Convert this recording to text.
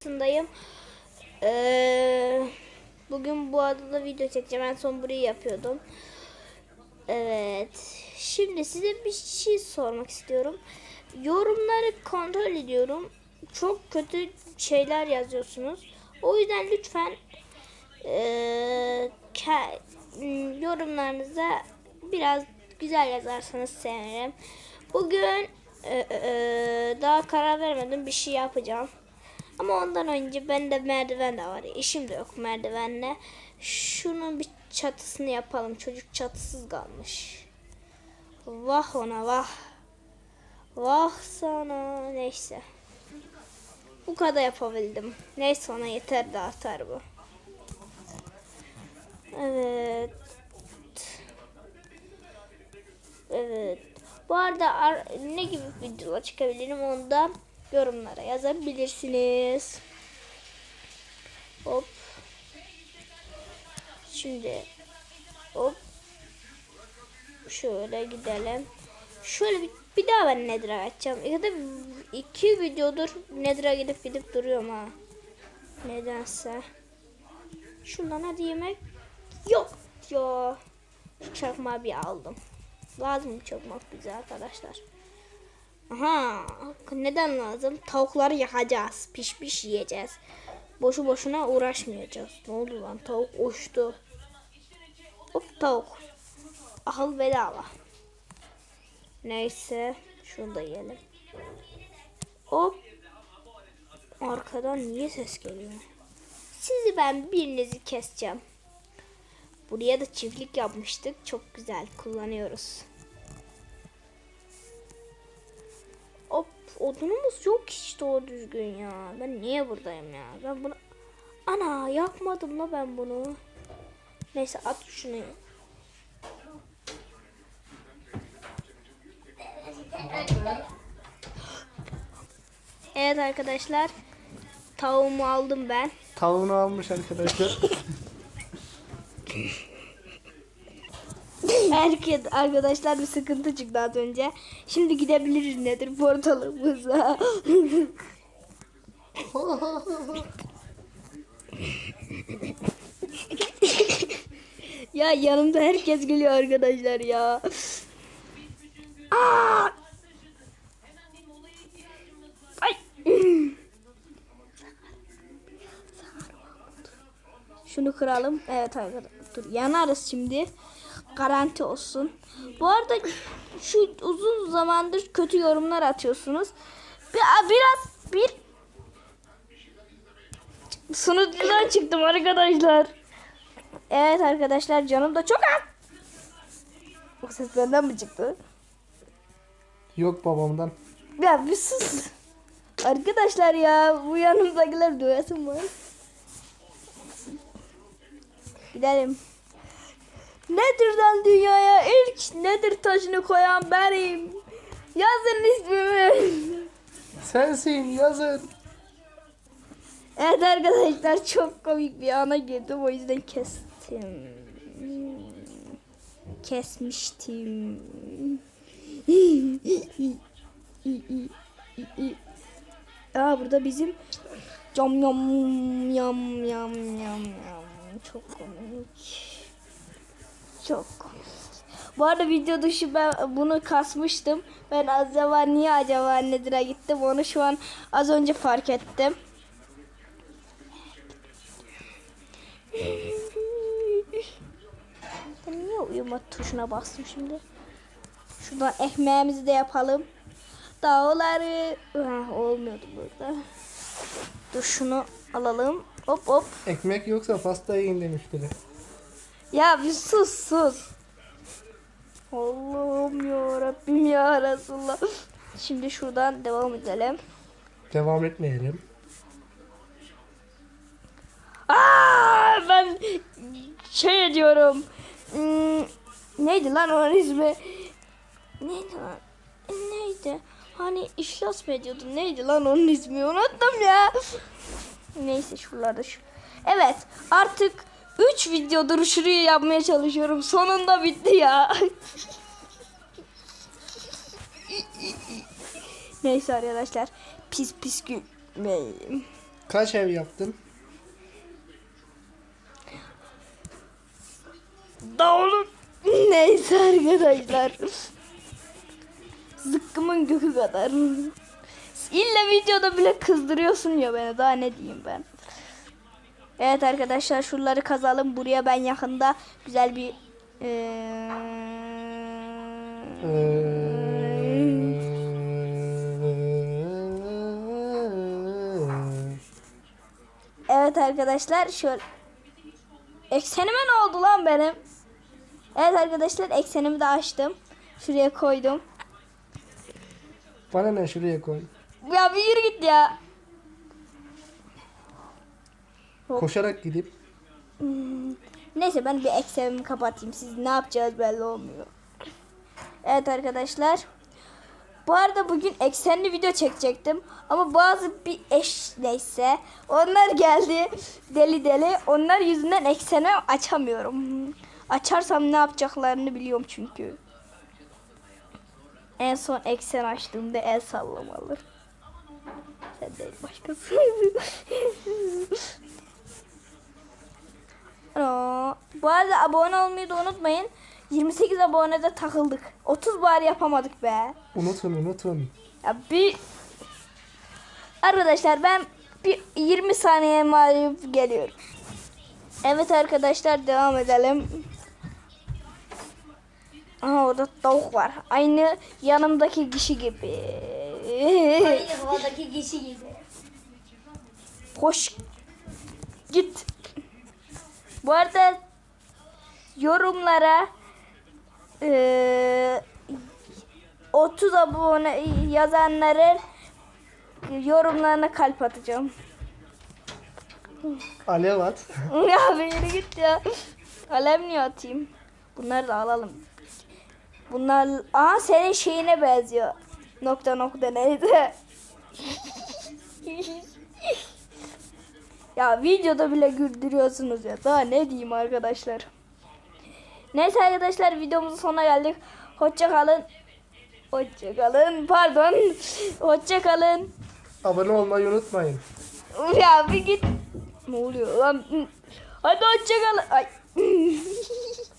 odasındayım. Ee, bugün bu adada video çekeceğim. En son burayı yapıyordum. Evet. Şimdi size bir şey sormak istiyorum. Yorumları kontrol ediyorum. Çok kötü şeyler yazıyorsunuz. O yüzden lütfen m, yorumlarınıza biraz güzel yazarsanız sevinirim. Bugün ee, ee, daha karar vermedim bir şey yapacağım. Ama ondan önce bende merdiven de var. İşim de yok merdivenle. Şunun bir çatısını yapalım. Çocuk çatısız kalmış. Vah ona vah. Vah sana. Neyse. Bu kadar yapabildim. Neyse ona yeter de artar bu. Evet. Evet. Bu arada ar- ne gibi videolar çıkabilirim onu da yorumlara yazabilirsiniz. Hop. Şimdi hop. Şöyle gidelim. Şöyle bir, bir daha ben Nedir'a açacağım. Ya da iki videodur Nedir'a gidip gidip duruyorum ha. Nedense. Şundan hadi yemek. Yok. Yo. Şu çakmağı bir aldım. Lazım çakmak bize arkadaşlar. Aha. Neden lazım? Tavukları yakacağız. Piş piş yiyeceğiz. Boşu boşuna uğraşmayacağız. Ne oldu lan? Tavuk uçtu. Hop tavuk. Ahıl bedava. Neyse. Şunu da yiyelim. Hop. Arkadan niye ses geliyor? Sizi ben birinizi keseceğim. Buraya da çiftlik yapmıştık. Çok güzel kullanıyoruz. Odunumuz yok hiç doğru düzgün ya. Ben niye buradayım ya? Ben bunu... Ana yakmadım la ben bunu. Neyse at şunu. Evet arkadaşlar. Tavuğumu aldım ben. Tavuğunu almış arkadaşlar. Herkes arkadaşlar bir sıkıntı çıktı az önce. Şimdi gidebiliriz nedir portalımıza. ya yanımda herkes geliyor arkadaşlar ya. Aa! Ay. Şunu kıralım. Evet arkadaşlar. Dur yanarız şimdi. Garanti olsun. Bu arada şu uzun zamandır kötü yorumlar atıyorsunuz. Bir, biraz bir sunucudan çıktım arkadaşlar. Evet arkadaşlar canım da çok az. O ses benden mi çıktı? Yok babamdan. Ya bir sus. Arkadaşlar ya bu yanımdakiler duyasın var. Gidelim. Nedir'den dünyaya ilk nedir taşını koyan benim. Yazın ismimi. Sensin yazın. Evet arkadaşlar çok komik bir ana girdim o yüzden kestim. Kesmiştim. Aa burada bizim cam yam yam yam yam çok komik. Çok. Bu arada video dışı ben bunu kasmıştım. Ben acaba niye acaba nedir'e gittim onu şu an az önce fark ettim. Ben niye uyuma tuşuna bastım şimdi? Şuradan ekmeğimizi de yapalım. Dağları ha, olmuyordu burada. Dur alalım. Hop hop. Ekmek yoksa pasta yiyin demiş biri. Ya bir sus sus. Allah'ım ya Rabbim ya Resulallah. Şimdi şuradan devam edelim. Devam etmeyelim. Aa, ben şey diyorum. Hmm, neydi lan onun ismi? Neydi lan? Neydi? Hani iflas mı ediyordu? Neydi lan onun ismi? Unuttum ya. Neyse şuralarda şu. Evet artık 3 videodur şurayı yapmaya çalışıyorum. Sonunda bitti ya. Neyse arkadaşlar. Pis pis gülmeyin. Kaç ev yaptın? Dağılın. Neyse arkadaşlar. Zıkkımın gökü kadar. İlla videoda bile kızdırıyorsun ya beni. Daha ne diyeyim ben. Evet arkadaşlar şuraları kazalım. Buraya ben yakında güzel bir Ee, Evet arkadaşlar şöyle eksenime ne oldu lan benim? Evet arkadaşlar eksenimi de açtım. Şuraya koydum. Bana ne şuraya koy. Ya bir yürü git ya. Koşarak gidip Neyse ben bir eksenimi kapatayım. Siz ne yapacağız belli olmuyor. Evet arkadaşlar. Bu arada bugün eksenli video çekecektim. Ama bazı bir eş neyse. Onlar geldi deli deli. Onlar yüzünden ekseni açamıyorum. Açarsam ne yapacaklarını biliyorum çünkü. En son eksen açtığımda el sallamalı. Sen değil başkası. Aa, bu arada abone olmayı da unutmayın. 28 abonede takıldık. 30 bari yapamadık be. unutun unutun. Ya bir Arkadaşlar ben bir 20 saniye mağlup geliyorum. Evet arkadaşlar devam edelim. Aha orada tavuk var. Aynı yanımdaki kişi gibi. Aynı havadaki kişi gibi. Hoş git. Bu arada yorumlara eee 30 abone yazanların yorumlarına kalp atacağım. Alev at. ya yürü git ya. Kalem niye atayım? Bunları da alalım. Bunlar Aa senin şeyine benziyor. Nokta nokta neydi? ya videoda bile güldürüyorsunuz ya. Daha ne diyeyim arkadaşlar. Neyse arkadaşlar videomuzun sonuna geldik. Hoşça kalın. Hoşça kalın. Pardon. Hoşça kalın. Abone olmayı unutmayın. Ya bir git. Ne oluyor lan? Hadi hoşça kalın. Ay.